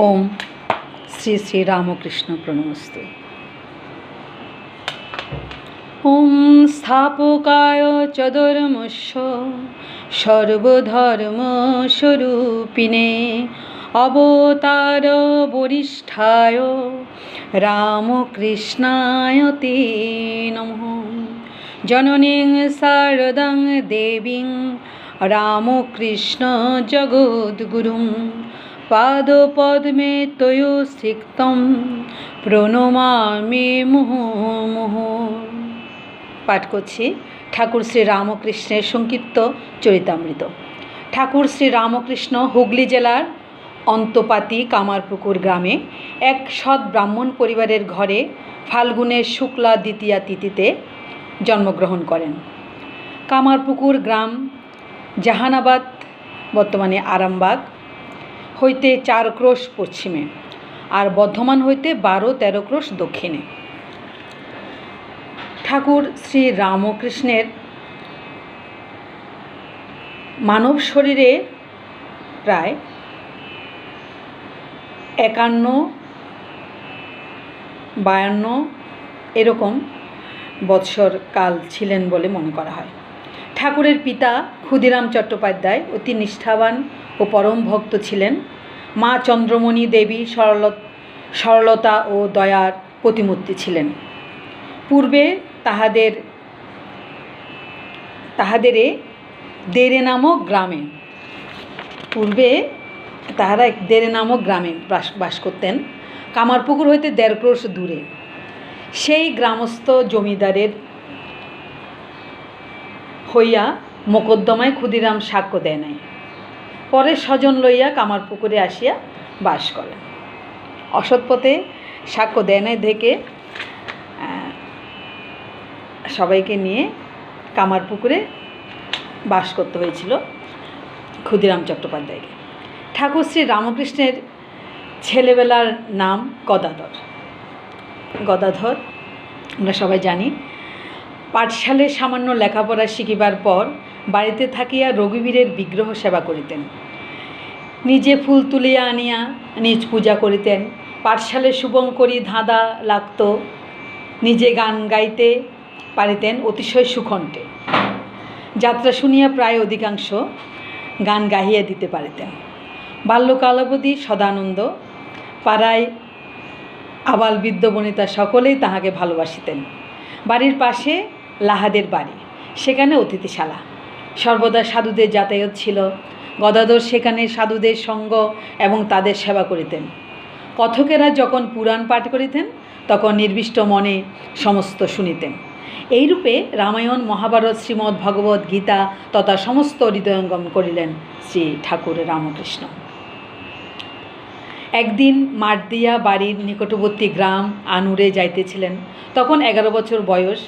ওম শ্রী শ্রী রামকৃষ্ণ প্রণমস্তু। ওম স্থাপকায় চ ধর্মস্য সর্বধর্মস্বরূপিণে অবতার বরিষ্ঠায় রামকৃষ্ণায় তে নমঃ জননীং শারদাং দেবীং রামকৃষ্ণ জগদ্গুরুং। পাদপদ্মে তয়ো সিক্তম প্রণমামি মুহুর্মুহ পাঠ করছি ঠাকুর শ্রী রামকৃষ্ণের সংক্ষিপ্ত চরিতামৃত। ঠাকুর শ্রী রামকৃষ্ণ হুগলি জেলার অন্তপাতি কামারপুকুর গ্রামে এক সৎ ব্রাহ্মণ পরিবারের ঘরে ফাল্গুনের শুক্লা দ্বিতীয়া তিথিতে জন্মগ্রহণ করেন। কামারপুকুর গ্রাম জাহানাবাদ, বর্তমানে আরামবাগ হইতে চার ক্রোশ পশ্চিমে আর বর্ধমান হইতে বারো তেরো ক্রোশ দক্ষিণে। ঠাকুর শ্রী রামকৃষ্ণের মানব শরীরে প্রায় একান্ন, বায়ান্ন এরকম বৎসর কাল ছিলেন বলে মনে করা হয়। ঠাকুরের পিতা ক্ষুদিরাম চট্টোপাধ্যায় অতি নিষ্ঠাবান ও পরম ভক্ত ছিলেন। মা চন্দ্রমণি দেবী সরল, সরলতা ও দয়ার প্রতিমূর্তি ছিলেন। পূর্বে তাহাদের, তাহাদেরে দেরে নামক গ্রামে, পূর্বে তাহারা দেরে নামক গ্রামে বাস বাস করতেন। কামারপুকুর হইতে দেড় ক্রোশ দূরে। সেই গ্রামস্থ জমিদারের হইয়া মোকদ্দমায় ক্ষুদিরাম সাক্ষ্য দেয় নাই। পরে স্বজন লইয়া কামারপুকুরে আসিয়া বাস করে। অসৎপথে সাক্ষ্য দেয় নাই থেকে সবাইকে নিয়ে কামারপুকুরে বাস করতে হয়েছিল ক্ষুদিরাম চট্টোপাধ্যায়কে। ঠাকুর শ্রী রামকৃষ্ণের ছেলেবেলার নাম গদাধর। গদাধর, আমরা সবাই জানি পাঠশালে সামান্য লেখাপড়া শিখিবার পর বাড়িতে থাকিয়া রঘুবীরের বিগ্রহ সেবা করিতেন। নিজে ফুল তুলিয়া আনিয়া নিজ পূজা করিতেন। পাঠশালে শুভঙ্করী ধাঁধা লাগত। নিজে গান গাইতে পারিতেন অতিশয় সুখণ্ঠে যাত্রা শুনিয়া প্রায় অধিকাংশ গান গাহিয়া দিতে পারিতেন। বাল্যকালাবধি সদানন্দ পাড়ায় আবাল বৃদ্ধ বনিতা সকলেই তাহাকে ভালোবাসিতেন। বাড়ির পাশে লাহাদের বাড়ি, সেখানে অতিথিশালা। সর্বদা সাধুদের যাতায়াত ছিল। গদাধর সেখানে সাধুদের সঙ্গ এবং তাদের সেবা করিতেন। কথকেরা যখন পুরাণ পাঠ করিতেন, তখন নির্বিষ্ট মনে সমস্ত শুনিতেন। এইরূপে রামায়ণ, মহাভারত, শ্রীমদ্ ভগবত, গীতা তথা সমস্ত হৃদয়ঙ্গম করিলেন শ্রী ঠাকুর রামকৃষ্ণ। একদিন মারদিয়া বাড়ির নিকটবর্তী গ্রাম আনুরে যাইতেছিলেন। তখন এগারো বছর বয়স।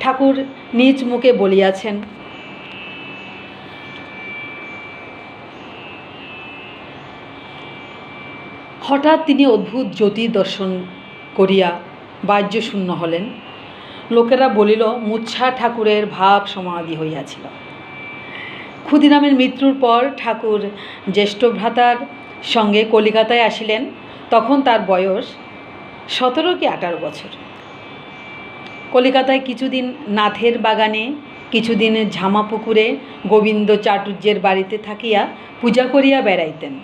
ঠাকুর নিজ মুখে বলিয়াছেন হঠাৎ তিনি অদ্ভুত জ্যোতি দর্শন করিয়া বাহ্য শূন্য হলেন। লোকেরা বলিল, মুচ্ছা ঠাকুরের ভাব সমাধি হইয়াছিল। ক্ষুদিরামের মৃত্যুর পর ঠাকুর জ্যেষ্ঠ ভ্রাতার সঙ্গে কলিকাতায় আসিলেন। তখন তার বয়স সতেরো কি আঠারো বছর। কলিকাতায় কিছুদিন নাথের বাগানে, কিছুদিন ঝামাপুকুরে গোবিন্দ চাটুর্যের বাড়িতে থাকিয়া পূজা করিয়া বেড়াইতেন।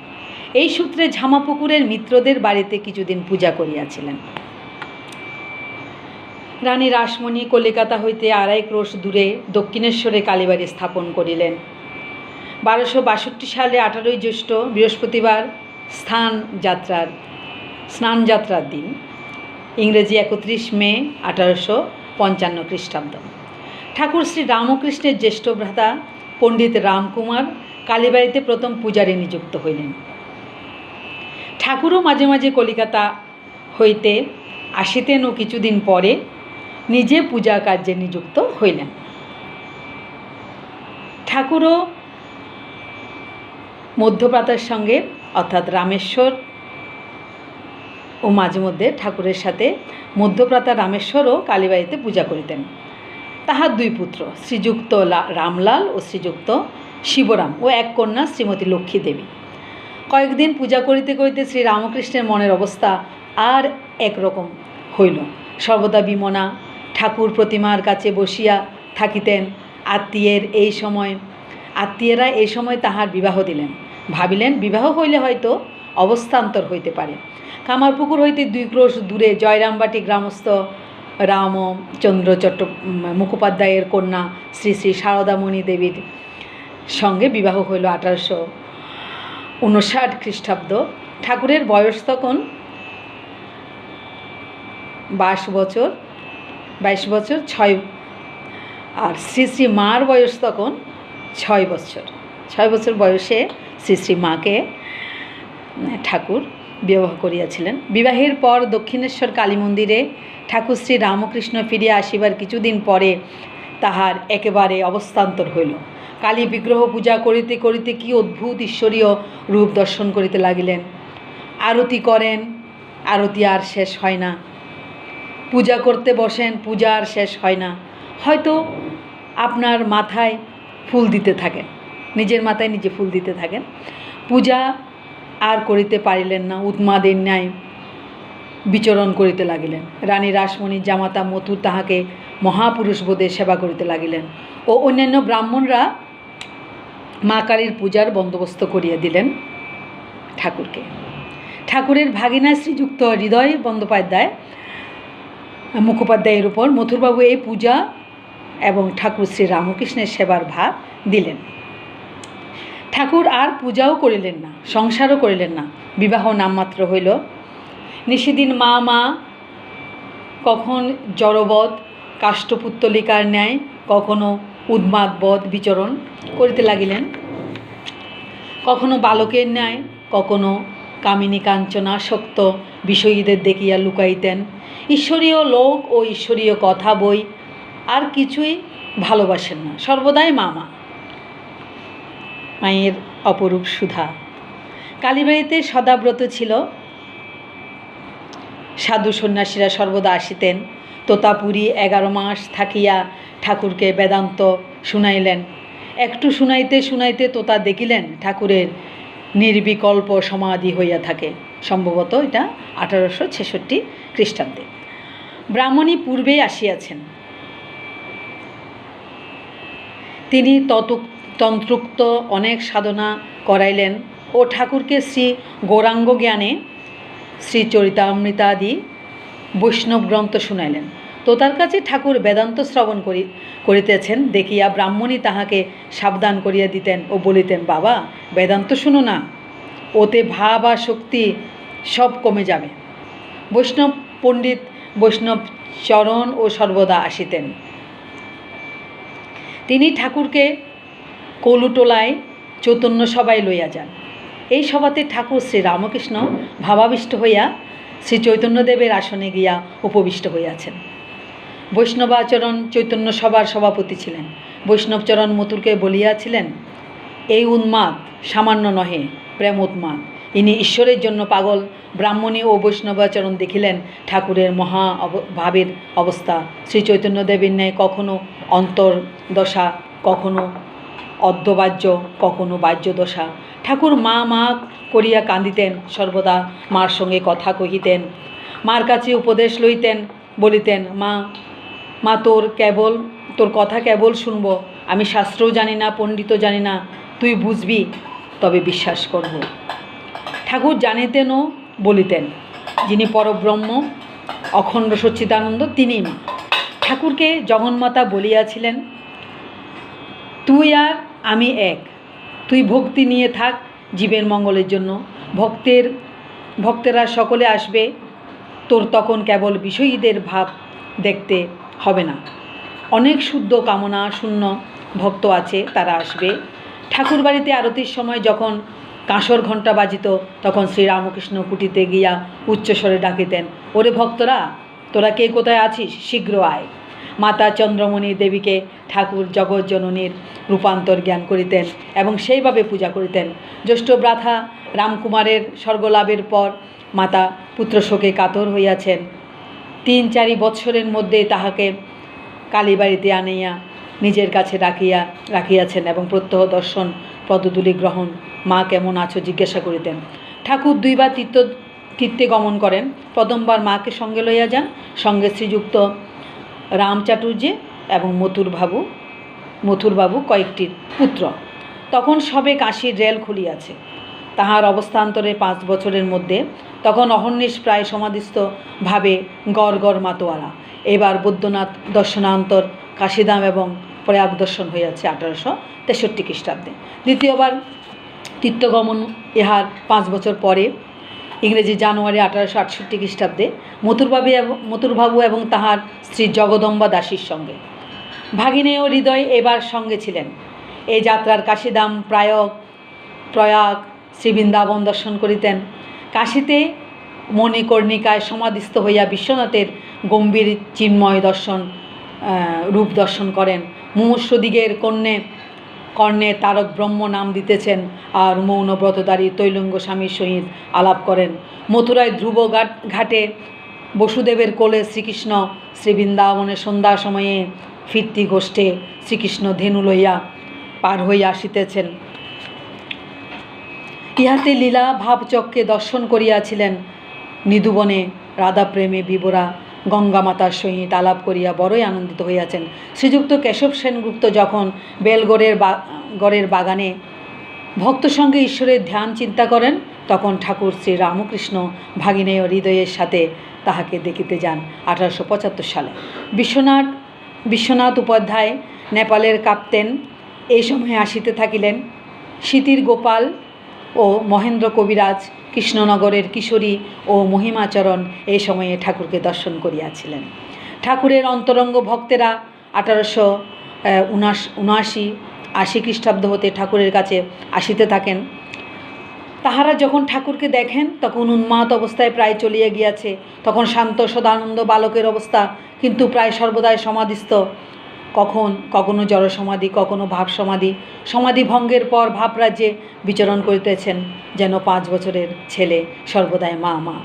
এই সূত্রে ঝামাপুকুরের মিত্রদের বাড়িতে কিছুদিন পূজা করিয়াছিলেন। রানী রাসমণি কলিকাতা হইতে আড়াই ক্রোশ দূরে দক্ষিণেশ্বরে কালীবাড়ি স্থাপন করিলেন। বারোশো বাষট্টি সালে আঠারোই জ্যৈষ্ঠ বৃহস্পতিবার স্থান যাত্রার, স্নান যাত্রার দিন, ইংরেজি একত্রিশ মে আঠারোশো পঞ্চান্ন খ্রিস্টাব্দ। ঠাকুর শ্রী রামকৃষ্ণের জ্যেষ্ঠ ভ্রাতা পণ্ডিত রামকুমার কালীবাড়িতে প্রথম পূজারে নিযুক্ত হইলেন। ঠাকুরও মাঝে মাঝে কলিকাতা হইতে আসিতেন ও কিছুদিন পরে নিজে পূজা কার্যে নিযুক্ত হইলেন। ঠাকুরও মধ্যপ্রাতার সঙ্গে, অর্থাৎ রামেশ্বর ও মাঝে মধ্যে ঠাকুরের সাথে মধ্যপ্রাতা রামেশ্বরও কালীবাড়িতে পূজা করিতেন। তাহার দুই পুত্র, শ্রীযুক্ত রামলাল ও শ্রীযুক্ত শিবরাম ও এক কন্যা শ্রীমতী লক্ষ্মী দেবী। কয়েকদিন পূজা করিতে করিতে শ্রী রামকৃষ্ণের মনের অবস্থা আর একরকম হইল। সর্বদা বিমনা ঠাকুর প্রতিমার কাছে বসিয়া থাকিতেন আত্মীয়ের এই সময়। আত্মীয়রা এই সময় তাহার বিবাহ দিলেন। ভাবিলেন বিবাহ হইলে হয়তো অবস্থান্তর হইতে পারে। কামারপুকুর হইতে দুই ক্রোশ দূরে জয়রামবাটি গ্রামস্থ রামচন্দ্র চট্ট মুখোপাধ্যায়ের কন্যা শ্রী শ্রী সারদামণি দেবীর সঙ্গে বিবাহ হইল আঠারোশো উনষাট খ্রিস্টাব্দ। ঠাকুরের বয়স তখন বাইশ বছর বাইশ বছর ছয়, আর শ্রী শ্রী মার বয়স তখন ছয় বছর। ছয় বছর বয়সে শ্রী শ্রী মাকে ঠাকুর বিবাহ করিয়াছিলেন। বিবাহের পর দক্ষিণেশ্বর কালী মন্দিরে ঠাকুর শ্রী রামকৃষ্ণ ফিরিয়া আসিবার কিছুদিন পরে তাহার একেবারে অবস্থান্তর হইল। কালী বিগ্রহ পূজা করিতে করিতে কি অদ্ভুত ঈশ্বরীয় রূপ দর্শন করিতে লাগিলেন। আরতি করেন, আরতি আর শেষ হয় না। পূজা করতে বসেন, পূজা আর শেষ হয় না। হয়তো আপনার মাথায় ফুল দিতে থাকেন, নিজের মাথায় নিজে ফুল দিতে থাকেন। পূজা আর করিতে পারিলেন না উন্মাদের ন্যায় বিচরণ করিতে লাগিলেন। রানী রাসমণির জামাতা মথুর তাহাকে মহাপুরুষ বোধে সেবা করিতে লাগিলেন ও অন্যান্য ব্রাহ্মণরা মা কালীর পূজার বন্দোবস্ত করিয়া দিলেন ঠাকুরকে। ঠাকুরের ভাগিনা শ্রীযুক্ত হৃদয় বন্দ্যোপাধ্যায় মুখোপাধ্যায়ের উপর মথুরবাবু এই পূজা এবং ঠাকুর শ্রী রামকৃষ্ণের সেবার ভার দিলেন। ঠাকুর আর পূজাও করিলেন না, সংসারও করিলেন না, বিবাহ নামমাত্র হইল। নিশিদিন মা মা কখন জড়বধ কাষ্ঠপুত্তলিকার ন্যায় কখনো উন্মাদবধ বিচরণ করিতে লাগিলেন। কখনো বালকের ন্যায়, কখনো কামিনী কাঞ্চনাসক্ত বিষয়ীদের দেখিয়া লুকাইতেন। ঈশ্বরীয় লোক ও ঈশ্বরীয় কথা বই আর কিছুই ভালোবাসেন না। সর্বদাই মামা। মায়ের অপরূপ সুধা। কালীবাড়িতে সদাব্রত ছিল। সাধু সন্ন্যাসীরা সর্বদা আসিতেন। তোতাপুরী এগারো মাস থাকিয়া ঠাকুরকে বেদান্ত শুনাইলেন। একটু শুনাইতে শুনাইতে তোতা দেখিলেন ঠাকুরের নির্বিকল্প সমাধি হইয়া থাকে। সম্ভবত এটা আঠারোশো ছেষট্টি খ্রিস্টাব্দে। ব্রাহ্মণী পূর্বেই আসিয়াছেন। তিনি তন্ত্রুক্ত অনেক সাধনা করাইলেন ও ঠাকুরকে শ্রী গৌরাঙ্গ জ্ঞানে শ্রী চরিতামৃতাদি বৈষ্ণব গ্রন্থ শুনাইলেন। তো তার কাছে ঠাকুর বেদান্ত শ্রবণ করি, করিতেছেন, দেখিয়া ব্রাহ্মণী তাহাকে সাবধান করিয়া দিতেন ও বলিতেন, বাবা, বেদান্ত শুনো না, ওতে ভাব আর শক্তি সব কমে যাবে। বৈষ্ণব পণ্ডিত বৈষ্ণব চরণ ও সর্বদা আসিতেন। তিনি ঠাকুরকে কলুটোলায় চৈতন্য সভায় লইয়া যান। এই সভাতে ঠাকুর শ্রী রামকৃষ্ণ ভাবাবিষ্ট হইয়া শ্রী চৈতন্যদেবের আসনে গিয়া উপবিষ্ট হইয়াছেন। বৈষ্ণবাচরণ চৈতন্য সভার সভাপতি ছিলেন। বৈষ্ণবচরণ মতুরকে বলিয়াছিলেন, এই উন্মাদ সামান্য নহে, প্রেম উন্মাদ। ইনি ঈশ্বরের জন্য পাগল। ব্রাহ্মণী ও বৈষ্ণবাচরণ দেখিলেন, ঠাকুরের মহা ভাবের অবস্থা। শ্রী চৈতন্যদেবের ন্যায় কখনো অন্তর্দশা, কখনো অর্ধবাহ্য কখনো বাহ্য দশা ঠাকুর মা মা করিয়া কাঁদিতেন, সর্বদা মার সঙ্গে কথা কহিতেন। মার কাছে উপদেশ লইতেন, বলিতেন, মা মা তোর কেবল, তোর কথা কেবল শুনব। আমি শাস্ত্রও জানি না, পণ্ডিতও জানি না। তুই বুঝবি, তবে বিশ্বাস করব। ঠাকুর জানিতেনও, বলিতেন, যিনি পরব্রহ্ম, অখণ্ড সচ্চিদানন্দ তিনি মা। ঠাকুরকে জগন্মাতা বলিয়াছিলেন তুই আর আমি এক। তুই ভক্তি নিয়ে থাক জীবের মঙ্গলের জন্য। ভক্তের, ভক্তেরা সকলে আসবে। তোর তখন কেবল বিষয়ীদের ভাব দেখতে হবে না। অনেক শুদ্ধ কামনা শূন্য ভক্ত আছে, তারা আসবে। ঠাকুর বাড়িতে আরতির সময় যখন কাঁসর ঘণ্টা বাজিত, তখন শ্রীরামকৃষ্ণ কুটিতে গিয়া উচ্চস্বরে ডাকিতেন, ওরে ভক্তরা, তোরা কে কোথায় আছিস? শীঘ্র আয়। মাতা চন্দ্রমণি দেবীকে ঠাকুর জগজ্জননীর রূপান্তর জ্ঞান করিতেন এবং সেইভাবে পূজা করিতেন। জ্যৈষ্ঠ ব্রাথা রামকুমারের স্বর্গলাভের পর মাতা পুত্রশোকে কাতর হইয়াছেন। তিন চারি বৎসরের মধ্যে তাহাকে কালীবাড়িতে আনিয়া নিজের কাছে রাখিয়া, রাখিয়াছেন এবং প্রত্যহ দর্শন পদধূলি গ্রহণ মা কেমন আছো জিজ্ঞাসা করিতেন। ঠাকুর দুইবার তীর্থ, তীর্থে গমন করেন। প্রথমবার মাকে সঙ্গে লইয়া যান। সঙ্গে শ্রীযুক্ত রাম চাটুর্যে এবং মথুরবাবু মথুরবাবু কয়েকটির পুত্র। তখন সবে কাশীর রেল খুলিয়াছে। তাহার অবস্থান্তরে পাঁচ বছরের মধ্যে তখন অহর্নিশ প্রায় সমাধিস্থ ভাবে গড় গড় মাতোয়ারা। এবার বৈদ্যনাথ দর্শনান্তর কাশীধাম এবং প্রয়াগ দর্শন হইয়াছে আঠারোশো তেষট্টি খ্রিস্টাব্দে। দ্বিতীয়বার তীর্থগমন ইহার পাঁচ বছর পরে ইংরেজি জানুয়ারি আঠারোশো আটষট্টি খ্রিস্টাব্দে মথুরবাবু এবং মথুরবাবু এবং তাহার স্ত্রী জগদম্বা দাসীর সঙ্গে। ভাগিনেয় হৃদয় এবার সঙ্গে ছিলেন। এই যাত্রার কাশীদাম প্রায় প্রয়াগ শ্রীবৃন্দাবন দর্শন করিতেন। কাশীতে মণিকর্ণিকায় সমাধিস্থ হইয়া বিশ্বনাথের গম্ভীর চিন্ময় দর্শন রূপ দর্শন করেন। মুমূর্ষদিগের কন্যে কর্ণে তারক ব্রহ্ম নাম দিতেছেন আর মৌন ব্রতধারী তৈলঙ্গ স্বামীর সহিত আলাপ করেন। মথুরায় ধ্রুব ঘাটে বসুদেবের কোলে শ্রীকৃষ্ণ শ্রীবৃন্দাবনে সন্ধ্যা সময়ে ফিরতি গোষ্ঠে শ্রীকৃষ্ণ ধেনু লইয়া পার হইয়া আসিতেছেন। ইহাতে লীলা ভাবচককে দর্শন করিয়াছিলেন নিধুবনে রাধাপ্রেমে বিবরা গঙ্গামাতার সহিত আলাপ করিয়া বড়ই আনন্দিত হইয়াছেন। শ্রীযুক্ত কেশব সেনগুপ্ত যখন বেলগড়ের বা গড়ের বাগানে ভক্ত সঙ্গে ঈশ্বরের ধ্যান চিন্তা করেন, তখন ঠাকুর শ্রী রামকৃষ্ণ ভাগিনেয় হৃদয়ের সাথে তাহাকে দেখিতে যান আঠারোশো পঁচাত্তর সালে। বিশ্বনাথ বিশ্বনাথ উপাধ্যায়, নেপালের কাপ্তেন এই সময়ে আসিতে থাকিলেন। স্মৃতির গোপাল ও মহেন্দ্র কবিরাজ কৃষ্ণনগরের কিশোরী ও মহিমাচরণ এই সময়ে ঠাকুরকে দর্শন করিয়াছিলেন। ঠাকুরের অন্তরঙ্গ ভক্তেরা আঠারোশো উনাশ, উনআশি, আশি খ্রিস্টাব্দ হতে ঠাকুরের কাছে আসিতে থাকেন। তাহারা যখন ঠাকুরকে দেখেন, তখন উন্মাদ অবস্থায় প্রায় চলিয়া গিয়াছে। তখন শান্ত সদানন্দ বালকের অবস্থা কিন্তু প্রায় সর্বদাই সমাধিস্থ। কখন, কখনো জড়সমাধি, কখনো ভাব সমাধি সমাধি ভঙ্গের পর ভাবরাজ্যে বিচরণ করিতেছেন যেন পাঁচ বছরের ছেলে, সর্বদাই মা মা।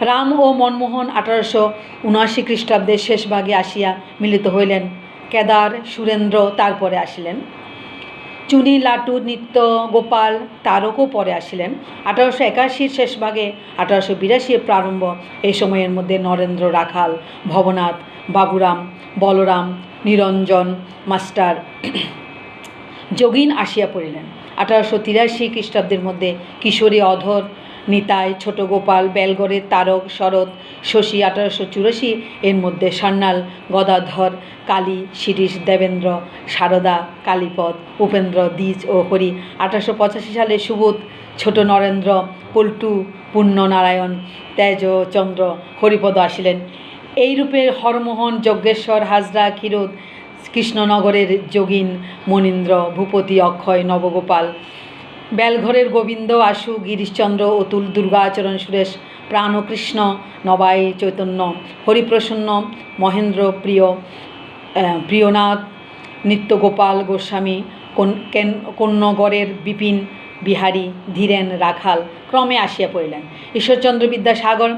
রাম ও মনমোহন আঠারোশো উনআশি খ্রিস্টাব্দের শেষ ভাগে আসিয়া মিলিত হইলেন। কেদার, সুরেন্দ্র তারপরে আসিলেন। চুনি, লাটু, নিত্য, গোপাল তারকও পরে আসিলেন। আঠারোশো একাশির শেষ ভাগে আঠারোশো বিরাশির প্রারম্ভ এই সময়ের মধ্যে নরেন্দ্র রাখাল, ভবনাথ, বাবুরাম, বলরাম, নিরঞ্জন, মাস্টার যোগিন আসিয়া পড়িলেন। আঠারোশো তিরাশি খ্রিস্টাব্দের মধ্যে কিশোরী অধর নিতাই, ছোট গোপাল বেলগড়ের তারক, শরৎ, শশী আঠারোশো চুরাশি, এর মধ্যে সান্যাল, গদাধর, কালী, শিরিষ, দেবেন্দ্র, সারদা, কালীপদ, উপেন্দ্র, দ্বিজ ও হরি। আঠারোশো পঁচাশি সালে সুবোধ, ছোট নরেন্দ্র, পল্টু পুণ্যনারায়ণ তেজচন্দ্র হরিপদ আসিলেন। এইরূপে হরমোহন, যজ্ঞেশ্বর, হাজরা, ক্ষীরোদ, কৃষ্ণনগরের যোগিন, মনীন্দ্র, ভূপতি, অক্ষয়, নবগোপাল বেলঘরের গোবিন্দ, আশু, গিরিশচন্দ্র, অতুল দুর্গাচরণ সুরেশ প্রাণকৃষ্ণ নবাই চৈতন্য, হরিপ্রসন্ন, মহেন্দ্র, প্রিয় প্রিয়নাথ নিত্যগোপাল গোস্বামী, কন- কেন- কন্যগড়ের বিপিন, বিহারী, ধীরেন, রাখাল ক্রমে আসিয়া পড়িলেন। ঈশ্বরচন্দ্র বিদ্যাসাগর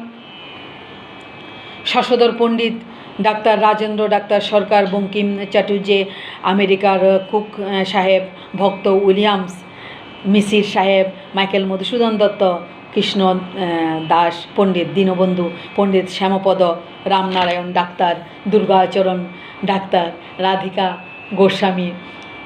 শশধর পণ্ডিত, ডাক্তার রাজেন্দ্র, ডাক্তার সরকার বঙ্কিম চ্যাটার্জি, আমেরিকার কুক সাহেব, ভক্ত উইলিয়ামস মিসির সাহেব, মাইকেল মধুসূদন দত্ত, কৃষ্ণ দাস, পণ্ডিত দীনবন্ধু, পণ্ডিত শ্যামপদ, রামনারায়ণ ডাক্তার, দুর্গাচরণ ডাক্তার, রাধিকা গোস্বামী,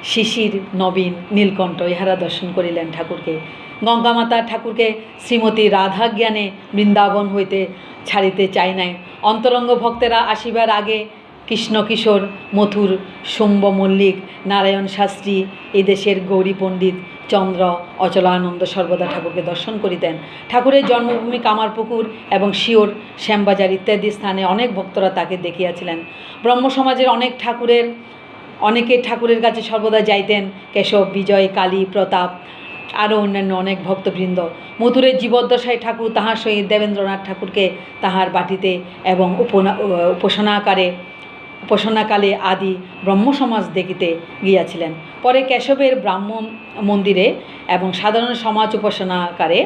শিশির, নবীন, নীলকণ্ঠ ইহারা দর্শন করিলেন ঠাকুরকে। গঙ্গামাতা ঠাকুরকে শ্রীমতী রাধা জ্ঞানে বৃন্দাবন হইতে ছাড়িতে চাই নাই। অন্তরঙ্গ ভক্তেরা আসিবার আগে কৃষ্ণ কিশোর মথুর শম্ভ মল্লিক নারায়ণ শাস্ত্রী, এদেশের গৌরী পণ্ডিত চন্দ্র অচলানন্দ সর্বদা ঠাকুরকে দর্শন করিতেন। ঠাকুরের জন্মভূমি কামারপুকুর এবং শিওর, শ্যামবাজার ইত্যাদি স্থানে অনেক ভক্তরা তাকে দেখিয়াছিলেন। ব্রহ্মসমাজের অনেক ঠাকুরের অনেকে ঠাকুরের কাছে সর্বদা যাইতেন কেশব, বিজয়, কালী, প্রতাপ আরও অন্যান্য অনেক ভক্তবৃন্দ। মথুরের জীবদ্দশায় ঠাকুর তাহার সহিত দেবেন্দ্রনাথ ঠাকুরকে তাহার বাটিতে এবং উপনা, উপাসনাকারে উপাসনাকালে আদি ব্রহ্মসমাজ দেখিতে গিয়াছিলেন। পরে কেশবের ব্রাহ্ম মন্দিরে এবং সাধারণ সমাজ উপাসনাকারে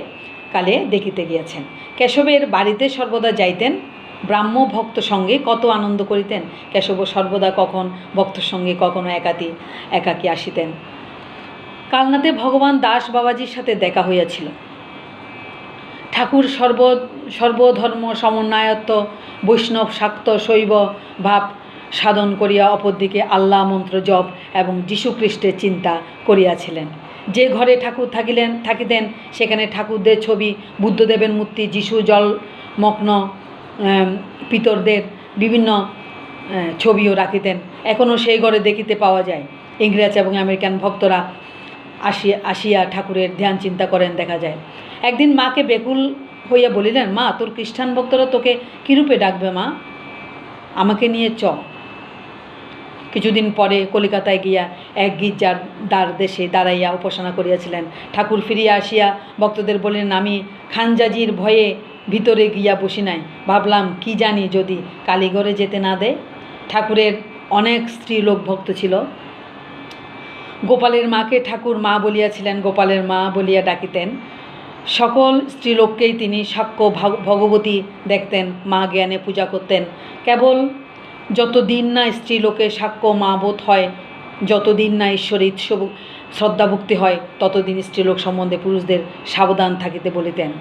কালে দেখিতে গিয়াছেন। কেশবের বাড়িতে সর্বদা যাইতেন ব্রাহ্ম ভক্ত সঙ্গে কত আনন্দ করিতেন? কেশব সর্বদা কখন ভক্ত সঙ্গে, কখনো একাতি একাকী আসিতেন? কালনাতে ভগবান দাস বাবাজির সাথে দেখা হইয়াছিল। ঠাকুর সর্ব, সর্বধর্ম, সমন্বয়ত্ব, বৈষ্ণব, শাক্ত, শৈব, ভাব সাধন করিয়া অপরদিকে আল্লাহ মন্ত্র জপ এবং যীশুখ্রিস্টের চিন্তা করিয়াছিলেন। যে ঘরে ঠাকুর থাকিলেন, থাকিতেন, সেখানে ঠাকুরদের ছবি, বুদ্ধদেবের মূর্তি, যিশু জল মগ্ন পিতরদের বিভিন্ন ছবিও রাখিতেন। এখনও সেই ঘরে দেখিতে পাওয়া যায়। ইংরেজ এবং আমেরিকান ভক্তরা আসিয়া আসিয়া ঠাকুরের ধ্যান চিন্তা করেন, দেখা যায়। একদিন মাকে বেকুল হইয়া বলিলেন, মা, তোর খ্রিস্টান ভক্তরা তোকে কীরূপে ডাকবে মা? আমাকে নিয়ে চ। কিছুদিন পরে কলিকাতায় গিয়া এক গির্জার দ্বার দেশে দাঁড়াইয়া উপাসনা করিয়াছিলেন। ঠাকুর ফিরিয়া আসিয়া ভক্তদের বললেন, আমি খানজাজির ভয়ে ভিতরে গিয়া বসি নাই। ভাবলাম, কি জানি যদি কালীঘরে যেতে না দেয়? ঠাকুরের অনেক স্ত্রী লোক ভক্ত ছিল। গোপালের মাকে ঠাকুর মা বলিয়াছিলেন, গোপালের মা বলিয়া ডাকিতেন। সকল স্ত্রীলোককেই তিনি সাক্ষ্য ভাগ- ভগবতী দেখতেন, মা জ্ঞানে পূজা করতেন। কেবল যতদিন না স্ত্রীলোকে সাক্ষ্য মা বোধ হয়, যতদিন না ঈশ্বরের শ্রদ্ধাভক্তি হয়, ততদিন স্ত্রীলোক সম্বন্ধে পুরুষদের সাবধান থাকিতে বলিতেন।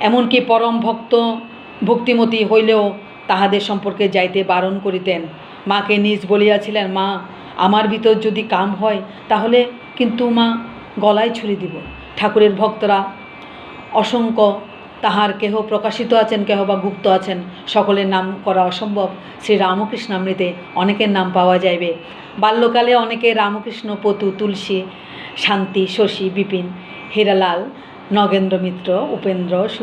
এমনকি পরম ভক্ত ভক্তিমতী হইলেও তাহাদের সম্পর্কে যাইতে বারণ করিতেন। মাকে নিজ বলিয়াছিলেন, মা, আমার ভিতর যদি কাম হয়, তাহলে কিন্তু মা গলায় ছুরি দিব। ঠাকুরের ভক্তরা অসংখ্য তাহার কেহ প্রকাশিত আছেন, কেহ বা গুপ্ত আছেন, সকলের নাম করা অসম্ভব। শ্রী রামকৃষ্ণামৃতে অনেকের নাম পাওয়া যাইবে। বাল্যকালে অনেকে রামকৃষ্ণ, পতু, তুলসী, শান্তি, শশী, বিপিন, হীরালাল, নগেন্দ্র মিত্র, উপেন্দ্র